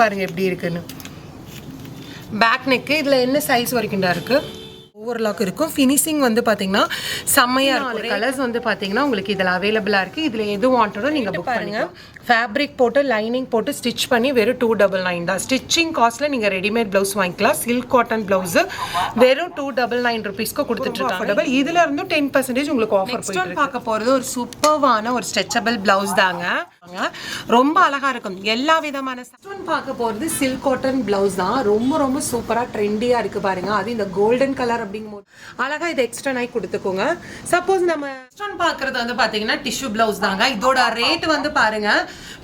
பாருங்கள் எப்படி இருக்குன்னு. பேக் நெக்கு இதில் என்ன சைஸ் வரைக்கும் இருக்குது ஓவர்லாக் இருக்கும். ஃபினிஷிங் வந்து பார்த்தீங்கன்னா செம்மையாக இருக்கும். கலர்ஸ் வந்து பார்த்தீங்கன்னா உங்களுக்கு இதில் அவைலபிளாக இருக்குது இதில் எது வாண்டடோ நீங்கள் புக் பாருங்க ஃபேப்ரிக் போட்டு லைனிங் போட்டு ஸ்டிச் பண்ணி வெறும் டூ டபுள் நைன் தான். ஸ்டிச்சிங் காஸ்ட்டில் நீங்கள் ரெடிமேட் ப்ளவுஸ் வாங்கிக்கலாம். சில்க் காட்டன் ப்ளவுஸு வெறும் டூ டபுள் நைன் ருபீஸ்க்கு கொடுத்துட்ருக்காங்க இதில் இருந்தும் டென் பர்சன்டேஜ் உங்களுக்கு ஆஃபர் போயிட்டு பார்க்க போகிறது ஒரு சூப்பர்வான ஒரு ஸ்ட்ரெச்சபிள் ப்ளவுஸ் தாங்க. ரொம்ப அழகா இருக்கும். எல்லா விதமான பார்க்க போகிறது சில்க் காட்டன் ப்ளவுஸ் தான். ரொம்ப ரொம்ப சூப்பராக ட்ரெண்டியாக இருக்கு பாருங்க. அது இந்த கோல்டன் கலர் அப்படிங்கும்போது அழகா இது எக்ஸ்ட்ரா ஆகி கொடுத்துக்கோங்க. சப்போஸ் நம்ம நெக்ஸ்ட் ஒன் பார்க்கறது வந்து பார்த்தீங்கன்னா டிஷ்யூ ப்ளவுஸ் தாங்க. இதோட ரேட் வந்து பாருங்க.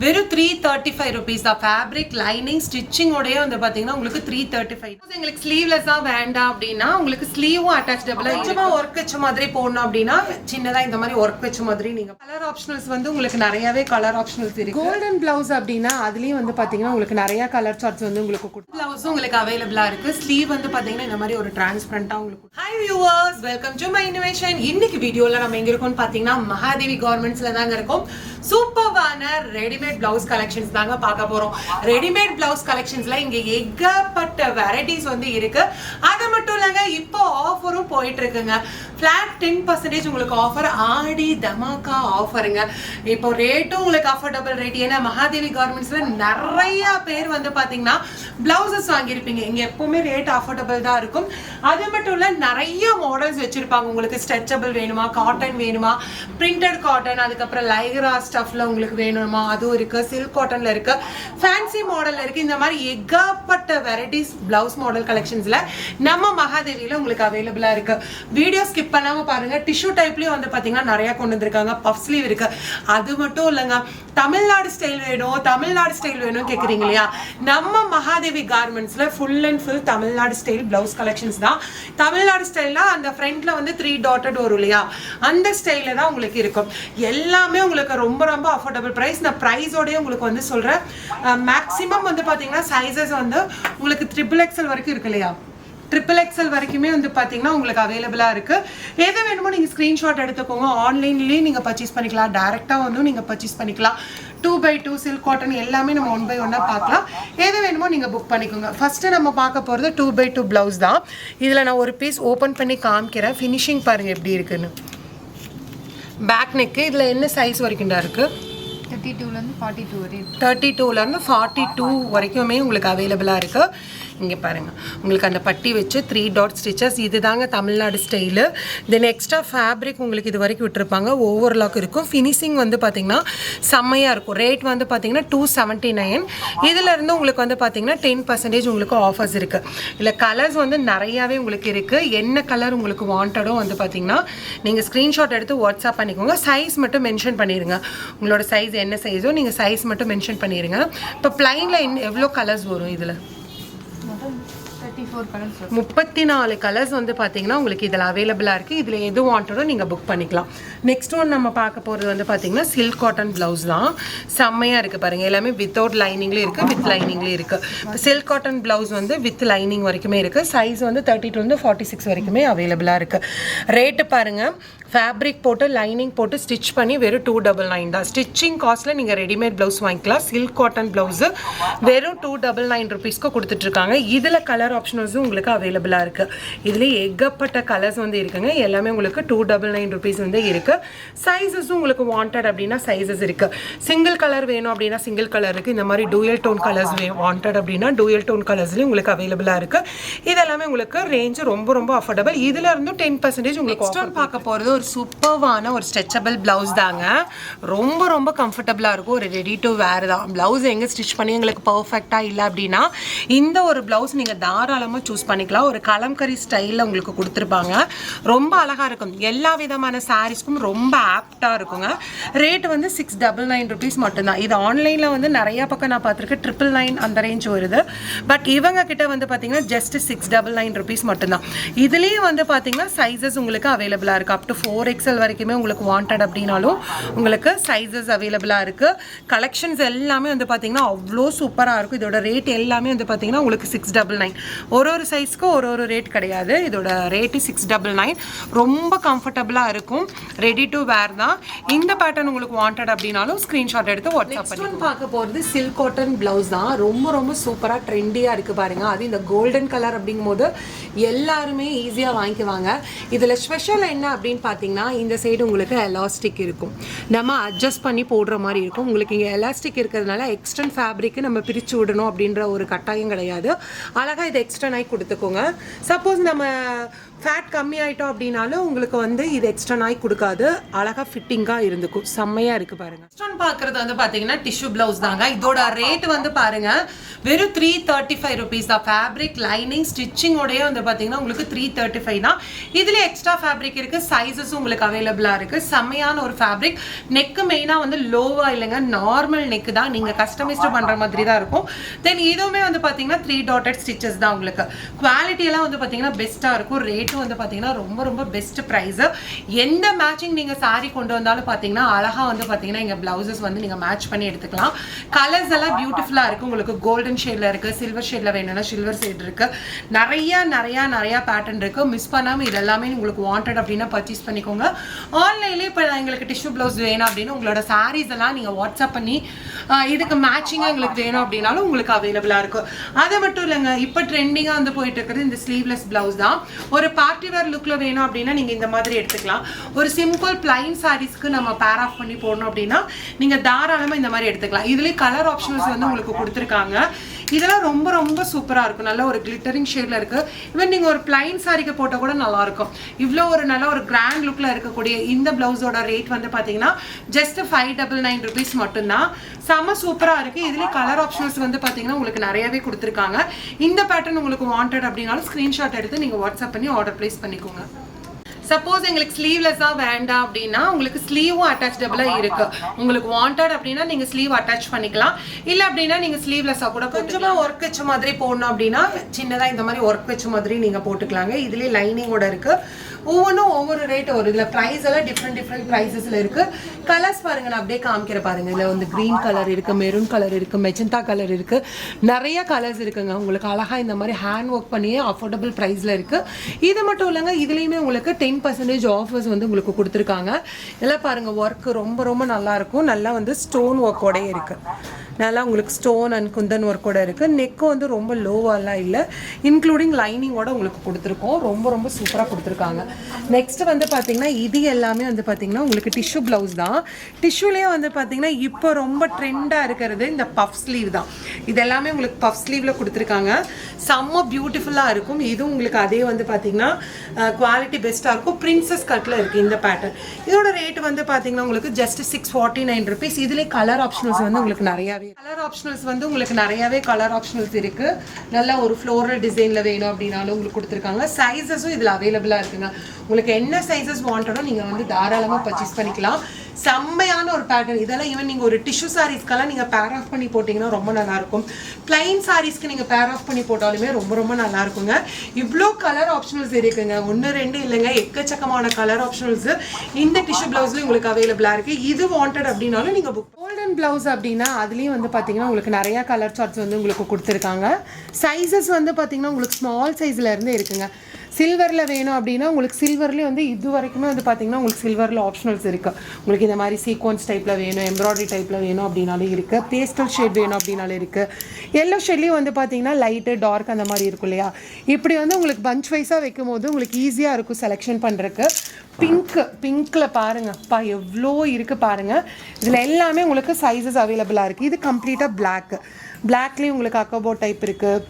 வெறும் த்ரீ தேர்ட்டி ஃபைவ் ருபீஸ் தான் ஃபேப்ரிக் லைனிங் ஸ்டிச்சிங்கோடய வந்து பார்த்தீங்கன்னா உங்களுக்கு த்ரீ தேர்ட்டி ஃபைவ் எங்களுக்கு ஸ்லீவ்லெஸ்ஸாக வேண்டாம் அப்படின்னா உங்களுக்கு ஸ்லீவும் அட்டாச்சபிளாக கொஞ்சமாக ஒர்க் வச்ச மாதிரி போடணும் அப்படின்னா சின்னதாக இந்த மாதிரி ஒர்க் வச்ச மாதிரி நீங்கள் கலர் ஆப்ஷனல்ஸ் வந்து உங்களுக்கு நிறையவே கலர் ஆப்ஷனல்ஸ் இருக்கு. கோல்டன் பிளவுஸ் அப்படின்னா அதுலயும் வந்து பாத்தீங்கன்னா உங்களுக்கு நிறைய கலர் சார்ட்ஸ் வந்து உங்களுக்கு பிளவுஸ் உங்களுக்கு அவைலபிளா இருக்கு. ஸ்லீவ் வந்து பாத்தீங்கன்னா இந்த மாதிரி ஒரு டிரான்ஸ்பரண்டா உங்களுக்கு hi viewers welcome to my innovation இன்னைக்கு வீடியோல நம்ம எங்க இருக்கோம்னு பாத்தீங்கன்னா மகாதேவி கார்மெண்ட்ஸ்ல தாங்க இருக்கோம். சூப்பர்வான ரெடிமேட் பிளவுஸ் கலெக்ஷன்ஸ் தாங்க பார்க்க போறோம். ரெடிமேட் பிளவுஸ் கலெக்ஷன்ஸ்ல இங்க ஏகப்பட்ட வெரைட்டிஸ் வந்து இருக்கு. அது மட்டும் இல்லைங்க இப்போ ஆஃபரும் போயிட்டு இருக்குங்க. ஃப்ளாட் டென் பர்சன்டேஜ் உங்களுக்கு ஆஃபர் ஆடி தமாக்கா ஆஃபருங்க இப்போ ரேட்டும் உங்களுக்கு அஃபோர்டபுள் ரேட் ஏன்னா மகாதேவி கார்மெண்ட்ஸில் நிறைய பேர் வந்து பார்த்தீங்கன்னா பிளவுசஸ் வாங்கியிருப்பீங்க. இங்கே எப்பவுமே ரேட் அஃபோர்டபுள் தான் இருக்கும். அது மட்டும் இல்லை நிறைய மாடல்ஸ் வச்சுருப்பாங்க. உங்களுக்கு ஸ்ட்ரெச்சபிள் வேணுமா காட்டன் வேணுமா பிரிண்டட் காட்டன் அதுக்கப்புறம் லைக்ரா ஸ்டஃப்ல உங்களுக்கு வேணுமா அதுவும் இருக்கு. சில்க் காட்டன்ல இருக்கு. ஃபேன்சி மாடல்ல இருக்கு. இந்த மாதிரி ஏகப்பட்ட வெரைட்டிஸ் பிளவுஸ் மாடல் கலெக்ஷன்ஸ்ல நம்ம மகாதேவியில உங்களுக்கு அவைலபிளா இருக்கு. வீடியோ ஸ்கிப் பண்ணாமல் பாருங்கள் டிஷ்யூ டைப்லேயும் வந்து பார்த்தீங்கன்னா நிறையா கொண்டு வந்திருக்காங்க. பஃப் ஸ்லீவ் இருக்குது அது மட்டும் இல்லைங்க. தமிழ்நாடு ஸ்டைல் வேணும் தமிழ்நாடு ஸ்டைல் வேணும் கேட்குறீங்க இல்லையா? நம்ம Mahadevi கார்மெண்ட்ஸில் full and full Tamil Nadu style blouse collections தான். தமிழ்நாடு ஸ்டைல்னா அந்த ஃப்ரண்ட்ல வந்து த்ரீ டாட்டட் வரும் இல்லையா? அந்த ஸ்டைலில் தான் உங்களுக்கு இருக்கும். எல்லாமே உங்களுக்கு ரொம்ப ரொம்ப அஃபோர்டபுள் ப்ரைஸ் நான் ப்ரைஸோடய உங்களுக்கு வந்து சொல்கிறேன் மேக்ஸிமம் வந்து பார்த்தீங்கன்னா சைஸஸ் வந்து உங்களுக்கு ட்ரிபிள் எக்ஸல் வரைக்கும் இருக்கு இல்லையா? ட்ரிபிள் எக்ஸல் வரைக்குமே வந்து பார்த்தீங்கன்னா உங்களுக்கு அவைலபிளாக இருக்குது எது வேணுமோ நீங்கள் ஸ்க்ரீன்ஷாட் எடுத்துக்கோங்க. ஆன்லைன்லேயே நீங்கள் பர்ச்சேஸ் பண்ணிக்கலாம். டேரெக்டாக வந்து நீங்கள் பர்ச்சேஸ் பண்ணிக்கலாம். Two by two silk cotton எல்லாமே நம்ம ஒன் பை ஒன்னாக பார்க்கலாம். எது வேணுமோ நீங்கள் புக் பண்ணிக்கோங்க. ஃபஸ்ட்டு நம்ம பார்க்க போகிறது டூ பை டூ ப்ளவுஸ் தான். இதில் நான் ஒரு பீஸ் ஓப்பன் பண்ணி காமிக்கிறேன். ஃபினிஷிங் பாருங்கள் எப்படி இருக்குன்னு. பேக் நெக்கு இதில் என்ன சைஸ் வரைக்கும் தான் இருக்குது தேர்ட்டி டூலேருந்து ஃபார்ட்டி டூ வரையும் தேர்ட்டி டூலேருந்து ஃபார்ட்டி டூ வரைக்குமே உங்களுக்கு அவைலபிளாக இருக்குது இங்கே பாருங்கள் உங்களுக்கு அந்த பட்டி வச்சு த்ரீ டாட் ஸ்டிச்சஸ் இது தாங்க Tamil Nadu style then extra fabric உங்களுக்கு இது வரைக்கும் விட்டுருப்பாங்க. ஓவர்லாக் இருக்கும். ஃபினிஷிங் வந்து பார்த்தீங்கன்னா செம்மையாக இருக்கும். ரேட் வந்து பார்த்தீங்கன்னா டூ செவன்ட்டி நைன் இதிலேருந்து உங்களுக்கு வந்து பார்த்தீங்கன்னா டென் பர்சன்டேஜ் உங்களுக்கு ஆஃபர்ஸ் இருக்குது இல்லை கலர்ஸ் வந்து நிறையாவே உங்களுக்கு இருக்குது என்ன கலர் உங்களுக்கு வாண்டடோ வந்து பார்த்தீங்கன்னா நீங்கள் ஸ்க்ரீன்ஷாட் எடுத்து வாட்ஸ்அப் பண்ணிக்கோங்க. சைஸ் மட்டும் மென்ஷன் பண்ணிடுங்க உங்களோட சைஸ் என்ன சைஸோ நீங்கள் சைஸ் மட்டும் மென்ஷன் பண்ணிடுங்க இப்போ ப்ளைனில் எவ்வளோ கலர்ஸ் வரும் இதில்? தேர்ட்டி ஃபோர் கலர்ஸ் வரும் முப்பத்தி நாலு கலர்ஸ் வந்து பார்த்தீங்கன்னா உங்களுக்கு இதில் அவைலபிளாக இருக்குது இதில் எது வாண்டடோ நீங்கள் புக் பண்ணிக்கலாம். நெக்ஸ்ட் ஒன் நம்ம பார்க்க போகிறது வந்து பார்த்தீங்கன்னா சில்க் காட்டன் ப்ளவுஸ் தான். செம்மையாக இருக்குது பாருங்கள் எல்லாமே வித்தவுட் லைனிங்லேயும் இருக்குது வித் லைனிங்லேயும் இருக்குது சில்க் காட்டன் ப்ளவுஸ் வந்து வித் லைனிங் வரைக்குமே இருக்குது சைஸ் வந்து தேர்ட்டி டூ வந்து ஃபார்ட்டி சிக்ஸ் வரைக்குமே அவைலபிளாக இருக்குது ரேட்டு பாருங்கள் ஃபேப்ரிக் போட்டு லைனிங் போட்டு ஸ்டிச் பண்ணி வெறும் டூ டபுள் நைன் தான். ஸ்டிச்சிங் காஸ்ட்டில் நீங்கள் ரெடிமேட் ப்ளவுஸ் வாங்கிக்கலாம். சில்க் காட்டன் ப்ளவுஸு வெறும் டூ டபுள் நைன் ருபீஸ்க்கு கொடுத்துட்ருக்காங்க இதில் கலர் ஆப்ஷன் ஆப்ஷனல்ஸும் உங்களுக்கு அவைலபிளாக இருக்குது இதுலேயே ஏகப்பட்ட கலர்ஸ் வந்து இருக்குங்க. எல்லாமே உங்களுக்கு டூ டபுள் நைன் ருபீஸ் வந்து இருக்குது சைஸஸும் உங்களுக்கு வாண்டட் அப்படின்னா சைஸஸ் இருக்குது சிங்கிள் கலர் வேணும் அப்படின்னா சிங்கிள் கலர் இருக்குது இந்த மாதிரி dual tone colours we wanted அப்படின்னா டூயல் டோன் கலர்ஸ்லேயும் உங்களுக்கு அவைலபிளாக இருக்குது இதெல்லாமே உங்களுக்கு ரேஞ்சு ரொம்ப ரொம்ப அஃபோர்டபுள் இதில் இருந்தும் டென் பர்சன்டேஜ் உங்களுக்கு ஆஃபர் பார்க்க போகிறது ஒரு சூப்பர்வான ஒரு ஸ்ட்ரெச்சபிள் ப்ளவுஸ் தாங்க. ரொம்ப ரொம்ப கம்ஃபர்டபுளாக இருக்கும். ஒரு ரெடி டு வேர் தான். ப்ளவுஸ் எங்கே ஸ்டிச் பண்ணி எங்களுக்கு பர்ஃபெக்டாக இல்லை அப்படின்னா இந்த ஒரு ப்ளவுஸ் நீங்கள் தாராளமாக சூஸ் பண்ணிக்கலாம். ஒரு கலம்கரி ஸ்டைலில் உங்களுக்கு கொடுத்துருப்பாங்க. ரொம்ப அழகாக இருக்கும். எல்லா விதமான சாரீஸ்க்கும் ரொம்ப ஆப்டாக இருக்குங்க. ரேட் வந்து சிக்ஸ் டபுள் நைன் ருபீஸ் மட்டும்தான். இது ஆன்லைனில் வந்து நிறைய பக்கம் நான் பார்த்துருக்கேன். ட்ரிபிள் நைன் அந்த ரேஞ்ச் வருது. பட் இவங்க கிட்ட வந்து பார்த்தீங்கன்னா just six double nine rupees மட்டும்தான். இதுலேயும் வந்து பார்த்தீங்கன்னா சைஸஸ் உங்களுக்கு அவைலபிளாக இருக்குது அப் டு ஃபோர் எக்ஸல் வரைக்குமே உங்களுக்கு வாண்டட் அப்படின்னாலும் உங்களுக்கு சைஸஸ் அவைலபிளாக இருக்குது கலெக்ஷன்ஸ் எல்லாமே வந்து பார்த்தீங்கன்னா அவ்வளோ சூப்பராக இருக்கும். இதோட ரேட் எல்லாமே வந்து பார்த்தீங்கன்னா உங்களுக்கு சிக்ஸ் டபுள் நைன் ஒரு ஒரு சைஸ்க்கு ஒரு ஒரு ரேட் கிடையாது. இதோட ரேட்டு சிக்ஸ் டபுள் நைன் ரொம்ப கம்ஃபர்டபுளாக இருக்கும். ரெடி டு வேர் தான். இந்த பேட்டர்ன் உங்களுக்கு வாண்டட் அப்படின்னாலும் ஸ்க்ரீன்ஷாட் எடுத்து வாட்ஸ்அப் பண்ணி பார்க்க போகிறது சில்க் காட்டன் ப்ளவுஸ் தான். ரொம்ப ரொம்ப சூப்பராக ட்ரெண்டியாக இருக்குது பாருங்க. அது இந்த கோல்டன் கலர் அப்படிங்கும்போது எல்லாருமே ஈஸியாக வாங்கிக்குவாங்க. இதில் ஸ்பெஷல் என்ன அப்படின்னு பார்த்தீங்கன்னா இந்த சைடு உங்களுக்கு எலாஸ்டிக் இருக்கும். நம்ம அட்ஜஸ்ட் பண்ணி போடுற மாதிரி இருக்கும். உங்களுக்கு இங்கே எலாஸ்டிக் இருக்கிறதுனால எக்ஸ்டன் ஃபேப்ரிக்கு நம்ம பிரித்து விடணும் அப்படின்ற ஒரு கட்டாயம் கிடையாது. அழகாக இதை எக்ஸ்டன் ஆகி கொடுத்துக்கோங்க. சப்போஸ் நம்ம ஃபேட் கம்மி ஆயிட்டோம் அப்படின்னாலும் உங்களுக்கு வந்து இது எக்ஸ்டன் ஆகி கொடுக்காது. அழகாக ஃபிட்டிங்காக இருந்துக்கும். செம்மையாக இருக்குது பாருங்க. எக்ஸ்டர்ன் பார்க்குறது வந்து பார்த்தீங்கன்னா டிஷ்யூ ப்ளவுஸ் தாங்க. இதோட ரேட் வந்து பாருங்க. வெறும் த்ரீ தேர்ட்டி ஃபைவ் ருபீஸ் தான் ஃபேப்ரிக் லைனிங் ஸ்டிச்சிங்கோடய வந்து பார்த்தீங்கன்னா உங்களுக்கு த்ரீ தேர்ட்டி ஃபைவ் தான். இதில் எக்ஸ்ட்ரா ஃபேப்ரிக் இருக்குது சைஸஸும் உங்களுக்கு அவைலபிளாக இருக்குது செம்மையான ஒரு ஃபேப்ரிக் நெக்கு மெயினாக வந்து லோவாக இல்லைங்க. நார்மல் நெக்கு தான். நீங்கள் கஸ்டமைஸ்டு பண்ணுற மாதிரி தான் இருக்கும். தென் இதுவுமே வந்து பார்த்தீங்கன்னா த்ரீ டாட்டட் ஸ்டிச்சஸ் தான் உங்களுக்கு. குவாலிட்டி எல்லாம் வந்து பார்த்தீங்கன்னா பெஸ்ட்டாக இருக்கும். ரேட் ரேட்டும் வந்து பார்த்தீங்கன்னா ரொம்ப ரொம்ப பெஸ்ட் ப்ரைஸு எந்த மேட்சிங் நீங்கள் சாரீ கொண்டு வந்தாலும் பார்த்தீங்கன்னா அழகாக வந்து பார்த்தீங்கன்னா இங்கே ப்ளவுசஸ் வந்து நீங்கள் மேட்ச் பண்ணி எடுத்துக்கலாம். கலர்ஸ் எல்லாம் பியூட்டிஃபுல்லாக இருக்குது உங்களுக்கு கோல்டன் ஷேடில் இருக்குது சில்வர் ஷேடில் வேணும்னா சில்வர் ஷேட் இருக்குது நிறைய நிறையா நிறையா பேட்டர்ன் இருக்குது மிஸ் பண்ணாமல் இது எல்லாமே உங்களுக்கு வாண்டட் அப்படின்னா பர்ச்சேஸ் பண்ணிக்கோங்க. ஆன்லைன்லேயே இப்போ எங்களுக்கு டிஷ்யூ ப்ளவுஸ் வேணும் அப்படின்னு உங்களோட சாரீஸ் எல்லாம் நீங்கள் வாட்ஸ்அப் பண்ணி இதுக்கு மேட்சிங்காக எங்களுக்கு வேணும் அப்படின்னாலும் உங்களுக்கு அவைலபிளாக இருக்கும் அது மட்டும் இல்லைங்க இப்போ ட்ரெண்டிங்காக வந்து போயிட்டு இருக்கிறது இந்த ஸ்லீவ்லெஸ் ப்ளவுஸ் தான். ஒரு பார்ட்டி வேர் லுக்கில் வேணும் அப்படின்னா நீங்கள் இந்த மாதிரி எடுத்துக்கலாம். ஒரு சிம்பிள் பிளைன் சாரீஸ்க்கு நம்ம பேர் ஆஃப் பண்ணி போடணும் அப்படின்னா நீங்கள் தாராளமாக இந்த மாதிரி எடுத்துக்கலாம். இதுலேயே கலர் ஆப்ஷன்ஸ் வந்து உங்களுக்கு கொடுத்துருக்காங்க. இதெல்லாம் ரொம்ப ரொம்ப சூப்பராக இருக்கும். நல்ல ஒரு கிளிட்டரிங் ஷேடில் இருக்குது ஈவன் நீங்கள் ஒரு பிளைன் சாரிக்கு போட்டால் கூட நல்லாயிருக்கும். இவ்வளோ ஒரு நல்ல ஒரு கிராண்ட் லுக்கில் இருக்கக்கூடிய இந்த ப்ளவுஸோட ரேட் வந்து பார்த்தீங்கன்னா just five double nine rupees மட்டும்தான். செம்ம சூப்பராக இருக்குது இதுலேயே கலர் ஆப்ஷன்ஸ் வந்து பார்த்தீங்கன்னா உங்களுக்கு நிறையவே கொடுத்துருக்காங்க. இந்த பேட்டர்ன் உங்களுக்கு வாண்டட் அப்படின்னாலும் ஸ்க்ரீன்ஷாட் எடுத்து நீங்கள் வாட்ஸ்அப் பண்ணி ஆர்டர் ப்ளேஸ் பண்ணிக்கோங்க. சப்போஸ் எங்களுக்கு ஸ்லீவ்லெஸ்ஸாக வேண்டாம் அப்படின்னா உங்களுக்கு ஸ்லீவும் அட்டாச்சபிளாக இருக்கு. உங்களுக்கு வாண்டட் அப்படின்னா நீங்கள் ஸ்லீவ் அட்டாச் பண்ணிக்கலாம். இல்லை அப்படின்னா நீங்கள் ஸ்லீவ்லெஸ்ஸாக கூட கொஞ்சமாக ஒர்க் வச்ச மாதிரி போடணும் அப்படின்னா சின்னதாக இந்த மாதிரி ஒர்க் வச்ச மாதிரி நீங்கள் போட்டுக்கலாங்க. இதுலேயே லைனிங்கோட இருக்கு. ஒவ்வொன்றும் ஒவ்வொரு ரேட் வரும். இதில் ப்ரைஸ் எல்லாம் டிஃப்ரெண்ட் டிஃப்ரெண்ட் ப்ரைஸஸில் இருக்குது கலர்ஸ் பாருங்க நான் அப்படியே காமிக்கிற பாருங்க. இதில் வந்து க்ரீன் கலர் இருக்குது மெரூன் கலர் இருக்குது மெஜந்தா கலர் இருக்குது நிறைய கலர்ஸ் இருக்குங்க. உங்களுக்கு அழகாக இந்த மாதிரி ஹேண்ட் ஒர்க் பண்ணியே அஃபோர்டபுள் ப்ரைஸில் இருக்குது இது மட்டும் இல்லைங்க இதுலேயுமே உங்களுக்கு டென் பர்சன்டேஜ் ஆஃபர்ஸ் வந்து உங்களுக்கு கொடுத்துருக்காங்க. இதெல்லாம் பாருங்கள் ஒர்க் ரொம்ப ரொம்ப நல்லாயிருக்கும் நல்லா வந்து ஸ்டோன் ஒர்க்கோடய இருக்குது நல்லா உங்களுக்கு ஸ்டோன் அண்ட் குந்தன் ஒர்க்கோட இருக்குது நெக்கும் வந்து ரொம்ப லோவாலாம் இல்லை. இன்க்ளூடிங் லைனிங்கோட உங்களுக்கு கொடுத்துருக்கோம். ரொம்ப ரொம்ப சூப்பராக கொடுத்துருக்காங்க. நெக்ஸ்ட் வந்து பார்த்தீங்கன்னா இது எல்லாமே வந்து பார்த்தீங்கன்னா உங்களுக்கு டிஷ்யூ ப்ளவுஸ் தான். டிஷ்யூலேயே வந்து பார்த்தீங்கன்னா இப்போ ரொம்ப ட்ரெண்டாக இருக்கிறது இந்த பஃப் ஸ்லீவ் தான். இது எல்லாமே உங்களுக்கு பஃப் ஸ்லீவில் கொடுத்துருக்காங்க. செம்ம பியூட்டிஃபுல்லாக இருக்கும். இதுவும் உங்களுக்கு அதே வந்து பார்த்தீங்கன்னா குவாலிட்டி பெஸ்ட்டாக இருக்கும். பிரின்சஸ் கட்டில் இருக்குது இந்த பேட்டர்ன் இதோட ரேட் வந்து பார்த்தீங்கன்னா உங்களுக்கு just six forty nine rupees இதுலேயே கலர் ஆப்ஷனல்ஸ் வந்து உங்களுக்கு நிறையாவே கலர் ஆப்ஷனல்ஸ் வந்து உங்களுக்கு நிறையாவே கலர் ஆப்ஷனல்ஸ் இருக்குது நல்லா ஒரு ஃப்ளோரல் டிசைனில் வேணும் அப்படின்னாலும் உங்களுக்கு கொடுத்துருக்காங்க. சைஸஸும் இதில் அவைலபிளாக இருக்குங்க. உங்களுக்கு என்ன சைஸஸ் வாண்டடோ நீங்கள் வந்து தாராளமாக பர்ச்சேஸ் பண்ணிக்கலாம். செம்மையான ஒரு பேட்டர்ன் இதெல்லாம் ஈவன் நீங்கள் ஒரு டிஷ்யூ சாரீஸ்க்கெல்லாம் நீங்கள் பேர் ஆஃப் பண்ணி போட்டிங்கன்னா ரொம்ப நல்லாயிருக்கும். பிளைன் சாரீஸ்க்கு நீங்கள் பேர் ஆஃப் பண்ணி போட்டாலுமே ரொம்ப ரொம்ப நல்லா இருக்குங்க இவ்வளோ கலர் ஆப்ஷனல்ஸ் இருக்குங்க. ஒன்று ரெண்டு இல்லைங்க. எக்கச்சக்கமான கலர் ஆப்ஷனல்ஸ் இந்த டிஷ்யூ ப்ளவுஸ்லையும் உங்களுக்கு அவைலபிளாக இருக்குது இது வாண்டட் அப்படின்னாலும் நீங்கள் புக் கோல்டன் ப்ளவுஸ் அப்படின்னா அதுலேயும் வந்து பார்த்தீங்கன்னா உங்களுக்கு நிறையா கலர் சார்ட்ஸ் வந்து உங்களுக்கு கொடுத்துருக்காங்க. சைஸஸ் வந்து பார்த்தீங்கன்னா உங்களுக்கு ஸ்மால் சைஸில் இருந்து இருக்குங்க. சில்வரில் வேணும் அப்படின்னா உங்களுக்கு சில்வர்லேயே வந்து இது வரைக்குமே வந்து பார்த்தீங்கன்னா உங்களுக்கு சில்வரில் ஆப்ஷனல்ஸ் இருக்குது உங்களுக்கு இந்த மாதிரி சீக்வன்ஸ் டைப்பில் வேணும் எம்ப்ராய்டரி டைப்பில் வேணும் அப்படின்னாலும் இருக்குது பேஸ்டல் ஷேட் வேணும் அப்படின்னாலும் இருக்குது எல்லோ ஷேட்லேயும் வந்து பார்த்தீங்கன்னா லைட்டு டார்க் அந்த மாதிரி இருக்கும் இல்லையா? இப்படி வந்து உங்களுக்கு பஞ்ச் வைஸாக வைக்கும் போது உங்களுக்கு ஈஸியாக இருக்கும் செலெக்ஷன் பண்ணுறதுக்கு பிங்க் பிங்க்கில் பாருங்கப்பா எவ்வளோ இருக்குது பாருங்கள் இதில் எல்லாமே உங்களுக்கு சைஸஸ் அவைலபிளாக இருக்குது இது கம்ப்ளீட்டாக பிளாக் பிளாக்லேயும் உங்களுக்கு அக்கபோ டைப் இருக்குது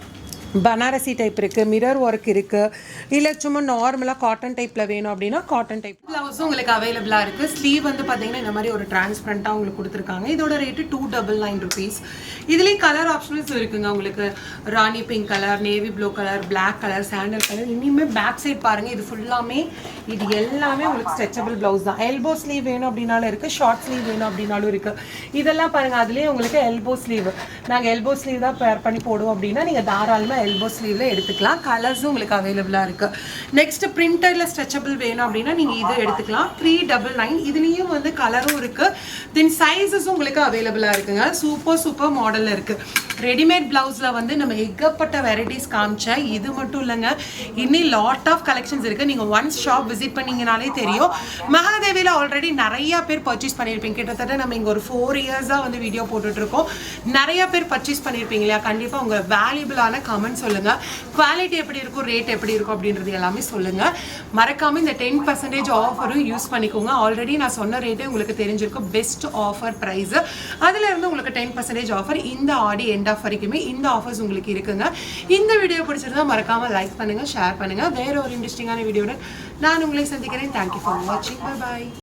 பனாரசி டைப் இருக்குது மிரர் ஒர்க் இருக்குது இல்லை சும்மா நார்மலாக காட்டன் டைப்பில் வேணும் அப்படின்னா காட்டன் டைப் ப்ளவுஸும் உங்களுக்கு அவைலபிளாக இருக்குது ஸ்லீவ் வந்து பார்த்தீங்கன்னா இந்த மாதிரி ஒரு டிரான்ஸ்பரண்ட்டாக உங்களுக்கு கொடுத்துருக்காங்க. இதோட rate two double nine rupees இதுலேயே கலர் ஆப்ஷன்ஸ் இருக்குங்க உங்களுக்கு. Rani pink colour navy blue colour black colour sandal colour இனிமே பேக் சைட் பாருங்கள் இது ஃபுல்லாமே இது எல்லாமே உங்களுக்கு ஸ்ட்ரெச்சபிள் ப்ளவுஸ் தான். எல்போ ஸ்லீவ் வேணும் அப்படின்னாலும் இருக்குது ஷார்ட் ஸ்லீவ் வேணும் அப்படின்னாலும் இருக்குது இதெல்லாம் பாருங்கள் அதுலேயே உங்களுக்கு எல்போ ஸ்லீவ் நாங்கள் எல்போ ஸ்லீவ் தான் பேர் பண்ணி போடுவோம் அப்படின்னா நீங்கள் தாராளமாக எல்போ ஸ்லீவ்ல எடுத்துக்கலாம். கலர்ஸும் உங்களுக்கு அவைலபிளாக இருக்குது நெக்ஸ்ட் பிரிண்டரில் ஸ்ட்ரெச்சபிள் வேணும் அப்படின்னா நீங்கள் இது எடுத்துக்கலாம். த்ரீ டபுள் நைன் இதுலேயும் வந்து கலரும் இருக்குது தென் சைஸஸும் உங்களுக்கு அவைலபிளாக இருக்குங்க. சூப்பர் சூப்பர் மாடலில் இருக்குது ரெடிமேட் ப்ளவுஸில் வந்து நம்ம எக்கப்பட்ட வெரைட்டிஸ் காமிச்சேன் இது மட்டும் இல்லைங்க. இன்னும் லாட் ஆஃப் கலெக்ஷன்ஸ் இருக்குது நீங்கள் ஒன்ஸ் ஷாப் விசிட் பண்ணீங்கனாலே தெரியும். மகாதேவியில் ஆல்ரெடி நிறைய பேர் பர்ச்சேஸ் பண்ணியிருப்பீங்க. கிட்டத்தட்ட நம்ம இங்கே ஒரு ஃபோர் இயர்ஸாக வந்து வீடியோ போட்டுட்ருக்கோம் நிறைய பேர் பர்ச்சேஸ் பண்ணியிருப்பீங்க இல்லையா? கண்டிப்பாக உங்கள் வேல்யூபிளான கமெண்ட் சொல்லுங்கள் குவாலிட்டி எப்படி இருக்கும் ரேட் எப்படி இருக்கும் அப்படின்றது எல்லாமே சொல்லுங்கள் மறக்காமல் இந்த டென் பர்சன்டேஜ் ஆஃபரும் யூஸ் பண்ணிக்கோங்க. ஆல்ரெடி நான் சொன்ன ரேட்டே உங்களுக்கு தெரிஞ்சிருக்கும். பெஸ்ட் ஆஃபர் ப்ரைஸு அதிலிருந்து உங்களுக்கு டென் பர்சன்டேஜ் ஆஃபர் இந்த ஆடி எண்ட் ஆஃப் வரைக்குமே இந்த ஆஃபர்ஸ் உங்களுக்கு இருக்குங்க. இந்த வீடியோ பிடிச்சிருந்தா மறக்காமல் லைக் பண்ணுங்கள் ஷேர் பண்ணுங்கள் வேறு ஒரு இன்ட்ரெஸ்டிங்கான வீடியோட நான் உங்களை சந்திக்கிறேன். தேங்க்யூ ஃபார் வாட்சிங் பை பாய்